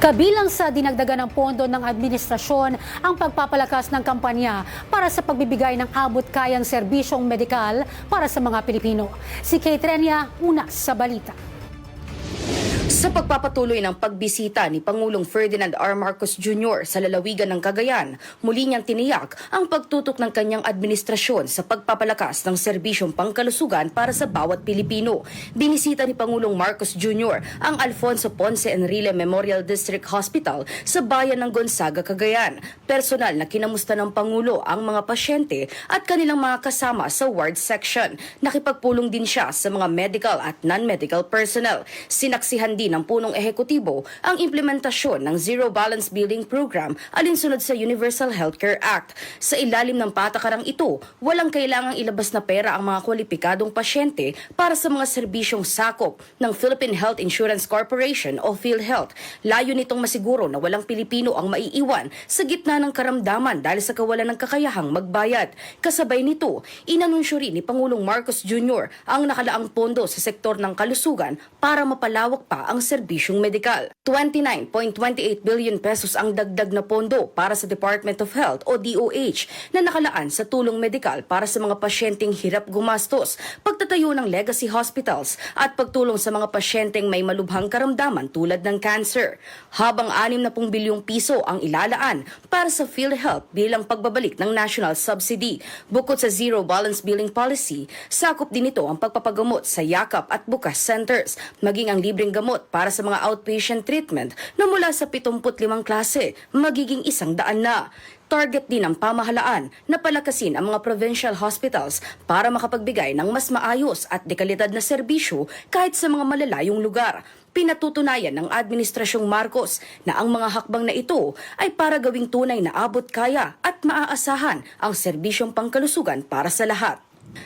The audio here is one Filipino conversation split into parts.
Kabilang sa dinagdagan ng pondo ng administrasyon ang pagpapalakas ng kampanya para sa pagbibigay ng abot kayang serbisyong medikal para sa mga Pilipino. Si Kate Renia, una sa balita. Sa pagpapatuloy ng pagbisita ni Pangulong Ferdinand R. Marcos Jr. sa lalawigan ng Cagayan, muli niyang tiniyak ang pagtutok ng kanyang administrasyon sa pagpapalakas ng serbisyong pangkalusugan para sa bawat Pilipino. Binisita ni Pangulong Marcos Jr. ang Alfonso Ponce Enrile Memorial District Hospital sa bayan ng Gonzaga, Cagayan. Personal na kinamusta ng Pangulo ang mga pasyente at kanilang mga kasama sa ward section. Nakipagpulong din siya sa mga medical at non-medical personnel. Sinaksihan din ng punong ehekutibo ang implementasyon ng Zero Balance Billing Program alinsunod sa Universal Healthcare Act. Sa ilalim ng patakarang ito, walang kailangang ilabas na pera ang mga kwalipikadong pasyente para sa mga serbisyong sakop ng Philippine Health Insurance Corporation o PhilHealth. Layo nitong masiguro na walang Pilipino ang maiiwan sa gitna ng karamdaman dahil sa kawalan ng kakayahang magbayad. Kasabay nito, inanunsyo rin ni Pangulong Marcos Jr. ang nakalaang pondo sa sektor ng kalusugan para mapalawak pa ang serbisyong medikal. 29.28 billion pesos ang dagdag na pondo para sa Department of Health o DOH na nakalaan sa tulong medikal para sa mga pasyenteng hirap gumastos, pagtatayo ng legacy hospitals at pagtulong sa mga pasyenteng may malubhang karamdaman tulad ng cancer. Habang 60 bilyong piso ang ilalaan para sa PhilHealth bilang pagbabalik ng national subsidy. Bukod sa zero balance billing policy, sakop din ito ang pagpapagamot sa yakap at bukas centers, maging ang libreng gamot para sa mga outpatient treatment na mula sa 75 klase, magiging isang daan na. Target din ng pamahalaan na palakasin ang mga provincial hospitals para makapagbigay ng mas maayos at dekalidad na serbisyo kahit sa mga malalayong lugar. Pinatutunayan ng Administrasyong Marcos na ang mga hakbang na ito ay para gawing tunay na abot kaya at maaasahan ang serbisyong pangkalusugan para sa lahat.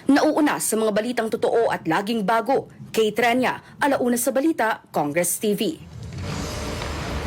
Nauuna sa mga balitang totoo at laging bago, Kay Trenya, Alauna sa Balita, Congress TV.